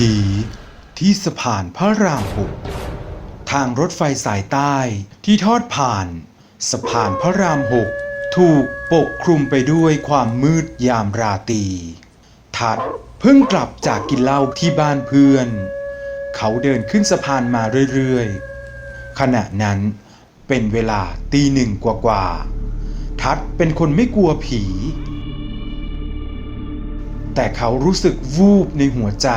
ผีที่สะพานพระรามหกทางรถไฟสายใต้ที่ทอดผ่านสะพานพระรามหกถูกปกคลุมไปด้วยความมืดยามราตรีทัดเพิ่งกลับจากกินเหล้าที่บ้านเพื่อน เขาเดินขึ้นสะพานมาเรื่อยๆ ขณะนั้นเป็นเวลาตีหนึ่งกว่าๆ ทัดเป็นคนไม่กลัวผี แต่เขารู้สึกวูบในหัวใจ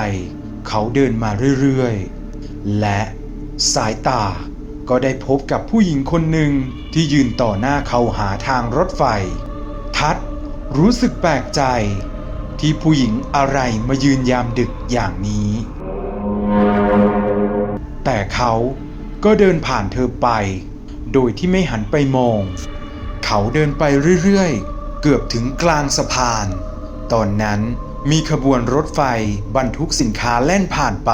เขาเดินมาเรื่อยๆ และสายตาก็ได้พบกับผู้หญิงคนหนึ่งที่ยืนต่อหน้าเขาหาทางรถไฟ ทัดรู้สึกแปลกใจ ที่ผู้หญิงอะไรมายืนยามดึกอย่างนี้ แต่เขาก็เดินผ่านเธอไป โดยที่ไม่หันไปมอง เขาเดินไปเรื่อยๆ เกือบถึงกลางสะพาน ตอนนั้น มีขบวนรถไฟบรรทุกสินค้าแล่นผ่านไป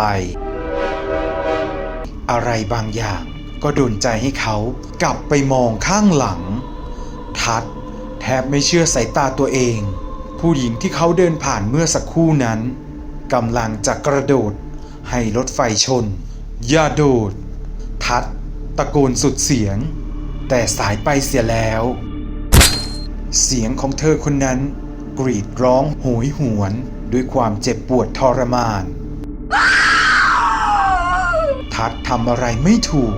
อะไรบางอย่างก็โดนใจให้เขากลับไปมองข้างหลัง ทัดแทบไม่เชื่อสายตาตัวเอง ผู้หญิงที่เขาเดินผ่านเมื่อสักครู่นั้นกำลังจะกระโดดให้รถไฟชน อย่าโดด ทัดตะโกนสุดเสียง แต่สายไปเสียแล้ว เสียงของเธอคนนั้น กรีดร้องโหยหวน ด้วยความเจ็บปวดทรมาน ทัดทำอะไรไม่ถูก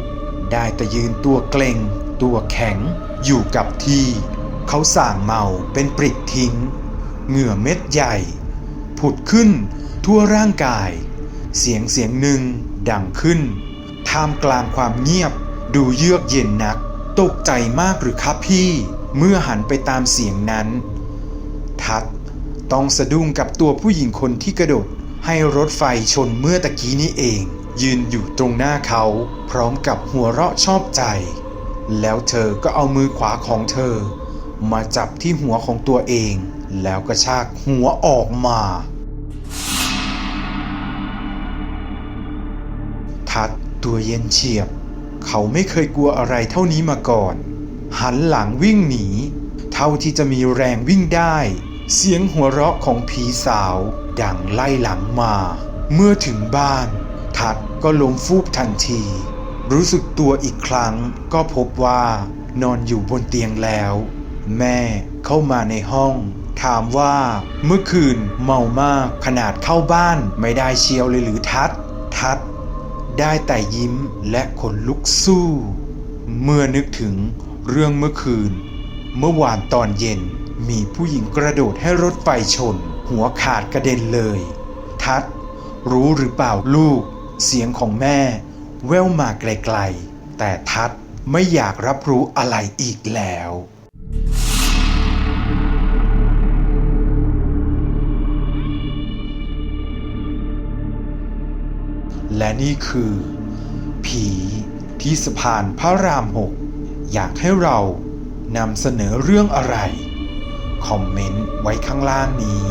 ได้แต่ยืนตัวเกร็ง ตัวแข็ง อยู่กับที่ เขาส่างเมาเป็นปริดทิ้ง เหงื่อเม็ดใหญ่ ผุดขึ้นทั่วร่างกาย เสียงเสียงหนึ่งดังขึ้น ท่ามกลางความเงียบดูเยือกเย็นนัก ตกใจมากหรือครับพี่ เมื่อหันไปตามเสียงนั้น ทัดต้องสะดุ้งกับตัวผู้หญิงคนที่กระโดด ให้รถไฟชนเมื่อตะกี้นี้เอง ยืนอยู่ตรงหน้าเขา พร้อมกับหัวเราะชอบใจ แล้วเธอก็เอามือขวาของเธอ มาจับที่หัวของตัวเอง แล้วกระชากหัวออกมาทัดตัวเย็นเฉียบ เขาไม่เคยกลัวอะไรเท่านี้มาก่อน หันหลังวิ่งหนี เท่าที่จะมีแรงวิ่งได้ เสียงหัวเราะของผีสาวดังไล่หลังมา เมื่อถึงบ้าน ทัดก็ล้มฟูบทันที รู้สึกตัวอีกครั้งก็พบว่านอนอยู่บนเตียงแล้ว แม่เข้ามาในห้อง ถามว่าเมื่อคืนเมามากขนาดเข้าบ้านไม่ได้เชียวเลยหรือทัด ทัด ได้แต่ยิ้มและขนลุกสู้ เมื่อนึกถึงเรื่องเมื่อคืน เมื่อวานตอนเย็น มีผู้หญิงกระโดดให้รถไฟชน หัวขาดกระเด็นเลย ทัด รู้หรือเปล่าลูก เสียงของแม่ แว่วมาไกลๆ แต่ทัดไม่อยากรับรู้อะไรอีกแล้วและนี่คือ ผีที่สะพานพระรามหกอยากให้เรานำเสนอเรื่องอะไร คอมเมนต์ไว้ข้างล่างนี้